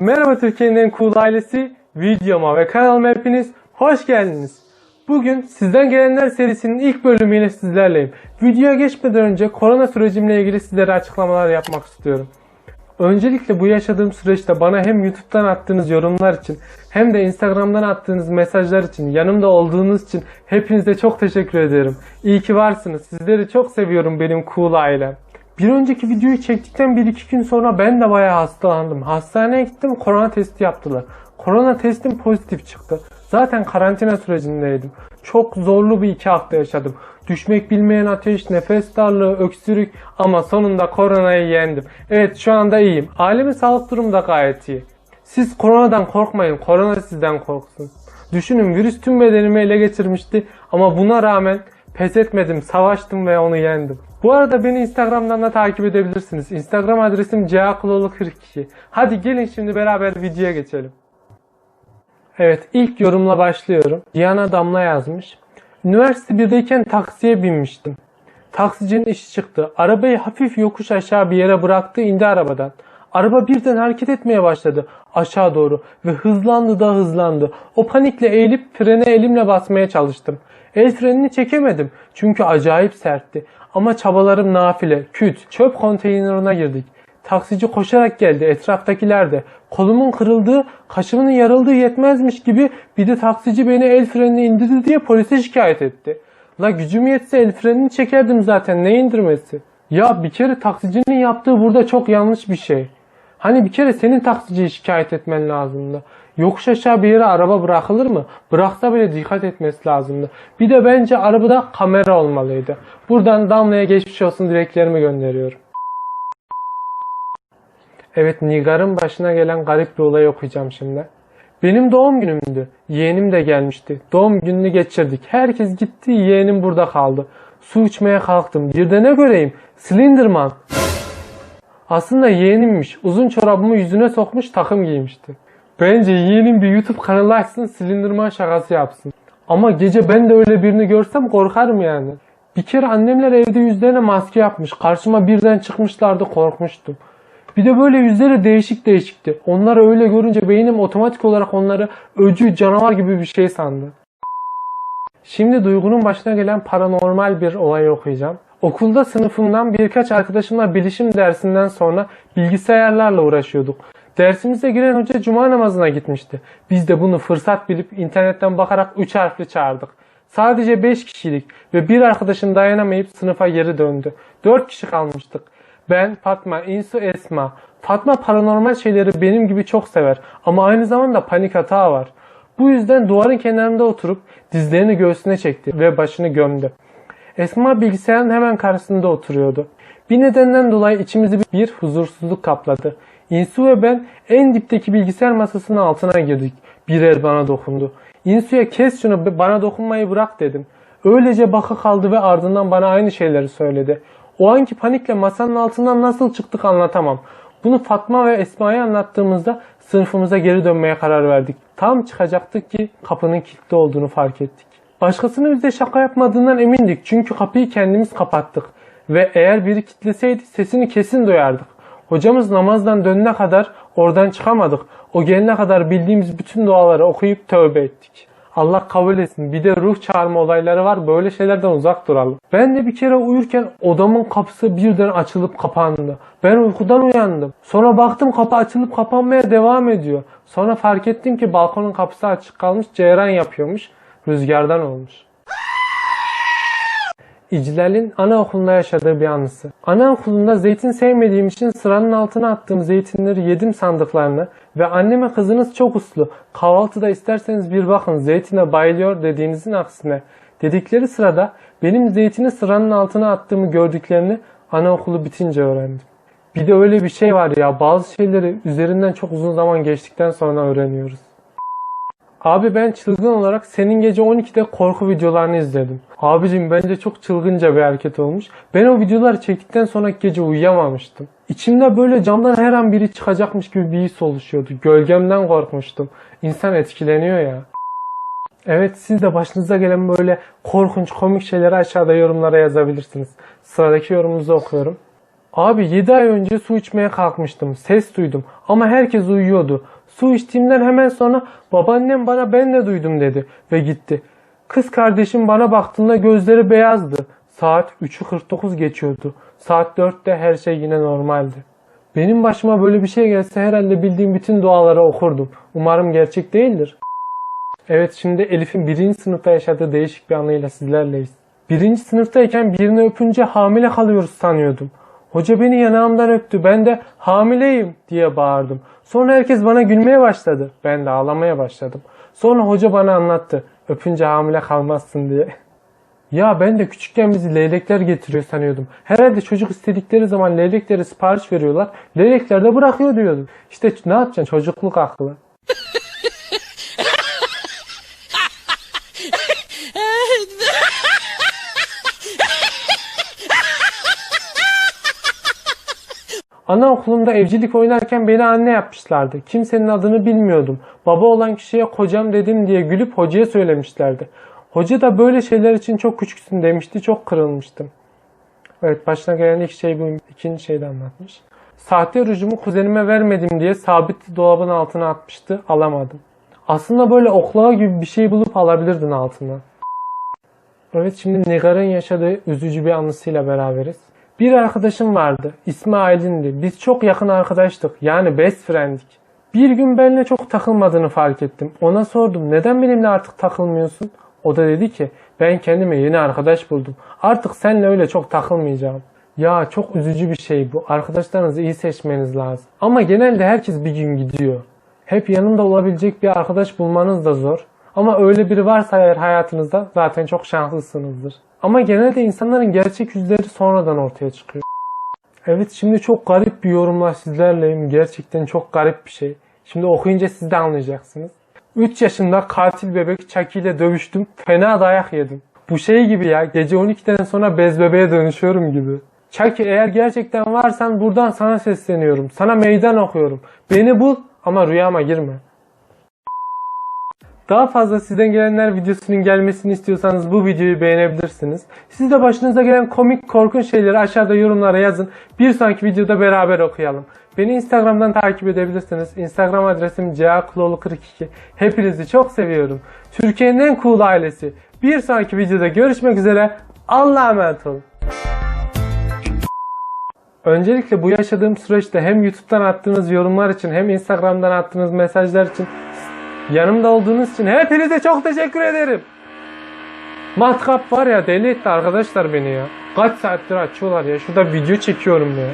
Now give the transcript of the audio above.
Merhaba Türkiye'nin en cool ailesi, videoma ve kanalıma hepiniz hoş geldiniz. Bugün Sizden Gelenler serisinin ilk bölümüyle sizlerleyim. Videoya geçmeden önce korona sürecimle ilgili sizlere açıklamalar yapmak istiyorum. Öncelikle bu yaşadığım süreçte bana hem YouTube'dan attığınız yorumlar için hem de Instagram'dan attığınız mesajlar için, yanımda olduğunuz için hepinize çok teşekkür ederim. İyi ki varsınız. Sizleri çok seviyorum benim cool ailem. Bir önceki videoyu çektikten 1-2 gün sonra ben de bayağı hastalandım. Hastaneye gittim korona testi yaptılar. Korona testim pozitif çıktı. Zaten karantina sürecindeydim. Çok zorlu bir iki hafta yaşadım. Düşmek bilmeyen ateş, nefes darlığı, öksürük ama sonunda koronayı yendim. Evet şu anda iyiyim. Ailemin sağlık durumu da gayet iyi. Siz koronadan korkmayın, korona sizden korksun. Düşünün virüs tüm bedenimi ele geçirmişti ama buna rağmen pes etmedim, savaştım ve onu yendim. Bu arada beni Instagram'dan da takip edebilirsiniz. Instagram adresim cakulolu42. Hadi gelin şimdi beraber videoya geçelim. Evet ilk yorumla başlıyorum. Diana Damla yazmış. Üniversite 1'deyken taksiye binmiştim. Taksicinin işi çıktı. Arabayı hafif yokuş aşağı bir yere bıraktı indi arabadan. Araba birden hareket etmeye başladı aşağı doğru ve hızlandı da hızlandı. O panikle eğilip frene elimle basmaya çalıştım. El frenini çekemedim çünkü acayip sertti. Ama çabalarım nafile, küt, çöp konteynerına girdik. Taksici koşarak geldi, etraftakiler de. Kolumun kırıldığı, kaşımın yarıldığı yetmezmiş gibi bir de taksici beni el frenini indirdi diye polise şikayet etti. La gücüm yetse el frenini çekerdim zaten, ne indirmesi? Ya bir kere taksicinin yaptığı burada çok yanlış bir şey. Hani bir kere senin taksiciyi şikayet etmen lazımdı. Yokuş aşağı bir yere araba bırakılır mı? Bıraksa bile dikkat etmesi lazımdı. Bir de bence arabada kamera olmalıydı. Buradan Damla'ya geçmiş olsun dileklerimi gönderiyorum. Evet Nigar'ın başına gelen garip bir olay okuyacağım şimdi. Benim doğum günümdü. Yeğenim de gelmişti. Doğum gününü geçirdik. Herkes gitti, yeğenim burada kaldı. Su içmeye kalktım. Bir ne göreyim? Slenderman. Aslında yeğenimmiş. Uzun çorabımı yüzüne sokmuş takım giymişti. Bence yeğenim bir YouTube kanalı açsın Slenderman şakası yapsın. Ama gece ben de öyle birini görsem korkarım yani. Bir kere annemler evde yüzlerine maske yapmış. Karşıma birden çıkmışlardı korkmuştum. Bir de böyle yüzleri değişik değişikti. Onları öyle görünce beynim otomatik olarak onları öcü canavar gibi bir şey sandı. Şimdi Duygu'nun başına gelen paranormal bir olay okuyacağım. Okulda sınıfımdan birkaç arkadaşımla bilişim dersinden sonra bilgisayarlarla uğraşıyorduk. Dersimize giren hoca cuma namazına gitmişti. Biz de bunu fırsat bilip internetten bakarak 3 harfli çağırdık. Sadece 5 kişilik ve bir arkadaşım dayanamayıp sınıfa geri döndü. 4 kişi kalmıştık. Ben, Fatma, İnsu, Esma. Fatma paranormal şeyleri benim gibi çok sever ama aynı zamanda panik hata var. Bu yüzden duvarın kenarında oturup dizlerini göğsüne çekti ve başını gömdü. Esma bilgisayarın hemen karşısında oturuyordu. Bir nedenden dolayı içimizi bir huzursuzluk kapladı. İnsu ve ben en dipteki bilgisayar masasının altına girdik. Bir el bana dokundu. İnsu'ya kes şunu bana dokunmayı bırak dedim. Öylece baka kaldı ve ardından bana aynı şeyleri söyledi. O anki panikle masanın altından nasıl çıktık anlatamam. Bunu Fatma ve Esma'ya anlattığımızda sınıfımıza geri dönmeye karar verdik. Tam çıkacaktık ki kapının kilitli olduğunu fark ettik. Başkasının bize şaka yapmadığından emindik çünkü kapıyı kendimiz kapattık. Ve eğer biri kilitleseydi sesini kesin duyardık. Hocamız namazdan dönene kadar oradan çıkamadık. O gelene kadar bildiğimiz bütün duaları okuyup tövbe ettik. Allah kabul etsin. Bir de ruh çağırma olayları var. Böyle şeylerden uzak duralım. Ben de bir kere uyurken odamın kapısı birden açılıp kapandı. Ben uykudan uyandım. Sonra baktım kapı açılıp kapanmaya devam ediyor. Sonra fark ettim ki balkonun kapısı açık kalmış. Ceyran yapıyormuş. Rüzgardan olmuş. İcilal'in anaokulunda yaşadığı bir anısı. Anaokulunda zeytin sevmediğim için sıranın altına attığım zeytinleri yedim sandıklarını ve anneme kızınız çok uslu. Kahvaltıda isterseniz bir bakın zeytine bayılıyor dediğinizin aksine. Dedikleri sırada benim zeytini sıranın altına attığımı gördüklerini anaokulu bitince öğrendim. Bir de öyle bir şey var ya bazı şeyleri üzerinden çok uzun zaman geçtikten sonra öğreniyoruz. Abi ben çılgın olarak senin gece 12'de korku videolarını izledim. Abicim bence çok çılgınca bir hareket olmuş. Ben o videoları çektikten sonraki gece uyuyamamıştım. İçimde böyle camdan her an biri çıkacakmış gibi bir his oluşuyordu. Gölgemden korkmuştum. İnsan etkileniyor ya. Evet siz de başınıza gelen böyle korkunç komik şeyleri aşağıda yorumlara yazabilirsiniz. Sıradaki yorumunuzu okuyorum. Abi 7 ay önce su içmeye kalkmıştım. Ses duydum ama herkes uyuyordu. Su içtiğimden hemen sonra babaannem bana ben de duydum dedi ve gitti. Kız kardeşim bana baktığında gözleri beyazdı. Saat 3.49 geçiyordu. Saat 4'te her şey yine normaldi. Benim başıma böyle bir şey gelse herhalde bildiğim bütün duaları okurdum. Umarım gerçek değildir. Evet şimdi Elif'in birinci sınıfta yaşadığı değişik bir anıyla sizlerleyiz. Birinci sınıftayken birini öpünce hamile kalıyoruz sanıyordum. Hoca beni yanağımdan öptü. Ben de hamileyim diye bağırdım. Sonra herkes bana gülmeye başladı. Ben de ağlamaya başladım. Sonra hoca bana anlattı. Öpünce hamile kalmazsın diye. Ya ben de küçükken bizi leylekler getiriyor sanıyordum. Herhalde çocuk istedikleri zaman leylekleri sipariş veriyorlar. Leylekler de bırakıyor diyordum. İşte ne yapacaksın çocukluk aklı. Anaokulunda evcilik oynarken beni anne yapmışlardı. Kimsenin adını bilmiyordum. Baba olan kişiye kocam dedim diye gülüp hocaya söylemişlerdi. Hoca da böyle şeyler için çok küçüksün demişti. Çok kırılmıştım. Evet başına gelen ilk şey bu. ikinci şeyi de anlatmış. Sahte rujumu kuzenime vermedim diye sabit dolabın altına atmıştı. Alamadım. Aslında böyle oklava gibi bir şey bulup alabilirdin altına. Evet şimdi Nigar'ın yaşadığı üzücü bir anısıyla beraberiz. Bir arkadaşım vardı. İsmi Aylin'di. Biz çok yakın arkadaştık. Yani best friend'dik. Bir gün benimle çok takılmadığını fark ettim. Ona sordum neden benimle artık takılmıyorsun? O da dedi ki ben kendime yeni arkadaş buldum. Artık seninle öyle çok takılmayacağım. Ya çok üzücü bir şey bu. Arkadaşlarınızı iyi seçmeniz lazım. Ama genelde herkes bir gün gidiyor. Hep yanında olabilecek bir arkadaş bulmanız da zor. Ama öyle biri varsa eğer hayatınızda zaten çok şanslısınızdır. Ama genelde insanların gerçek yüzleri sonradan ortaya çıkıyor. Evet şimdi çok garip bir yorumla sizlerleyim. Gerçekten çok garip bir şey. Şimdi okuyunca siz de anlayacaksınız. 3 yaşında katil bebek Chucky ile dövüştüm. Fena dayak yedim. Bu şey gibi ya gece 12'den sonra bez bebeğe dönüşüyorum gibi. Chucky eğer gerçekten varsan buradan sana sesleniyorum. Sana meydan okuyorum. Beni bul ama rüyama girme. Daha fazla sizden gelenler videosunun gelmesini istiyorsanız bu videoyu beğenebilirsiniz. Siz de başınıza gelen komik korkunç şeyleri aşağıda yorumlara yazın. Bir sonraki videoda beraber okuyalım. Beni Instagram'dan takip edebilirsiniz. Instagram adresim cakuloğlu42. Hepinizi çok seviyorum. Türkiye'nin en cool ailesi. Bir sonraki videoda görüşmek üzere. Allah'a emanet olun. Öncelikle bu yaşadığım süreçte hem YouTube'dan attığınız yorumlar için hem Instagram'dan attığınız mesajlar için yanımda olduğunuz için hepinize çok teşekkür ederim. Matkap var ya deli etti arkadaşlar beni ya. Kaç saattir açıyorlar ya. Şurada video çekiyorum ya.